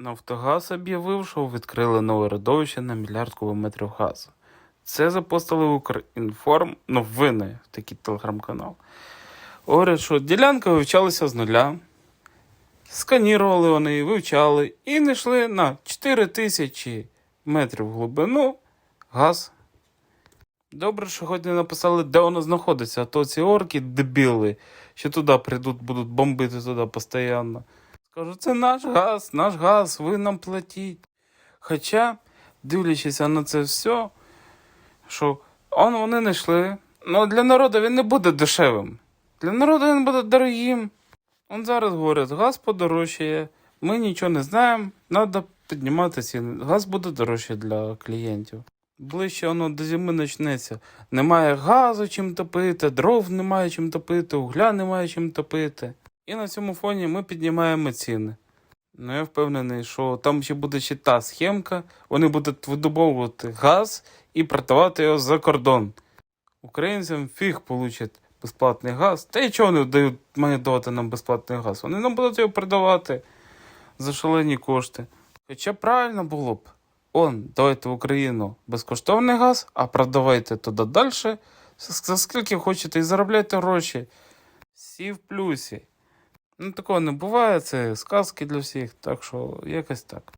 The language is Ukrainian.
Нафтогаз об'явив, що відкрили нове родовище на мільярд кубометрів газу. Це запостили в Укрінформ новини, такий телеграм-канал. Говорять, що ділянка вивчалася з нуля. Сканірували вони, вивчали і знайшли на 4 тисячі метрів глибину газ. Добре, що хоч не написали, де воно знаходиться, а то ці орки дебіли, що туди прийдуть, будуть бомбити туди постійно. Скажу, це наш газ, наш газ, ви нам платіть. Хоча, дивлячись на це все, що он вони не йшли. Ну для народу він не буде дешевим. Для народу він буде дорогим. Он зараз говорять, газ подорожчає, ми нічого не знаємо, треба піднімати ціни. Газ буде дорожче для клієнтів. Ближче воно до зими почнеться. Немає газу чим топити, дров немає чим топити, угля немає чим топити. І на цьому фоні ми піднімаємо ціни. Ну, я впевнений, що там ще буде ще та схемка, вони будуть видобовувати газ і продавати його за кордон. Українцям фіг получать безплатний газ. Та й чого вони дають, мають давати нам безплатний газ? Вони нам будуть його продавати за шалені кошти. Хоча правильно було б. Он, давайте в Україну безкоштовний газ, а продавайте туди далі, за скільки хочете, і заробляйте гроші. Всі в плюсі. Ну, такого не буває, це сказки для всіх, так що якось так.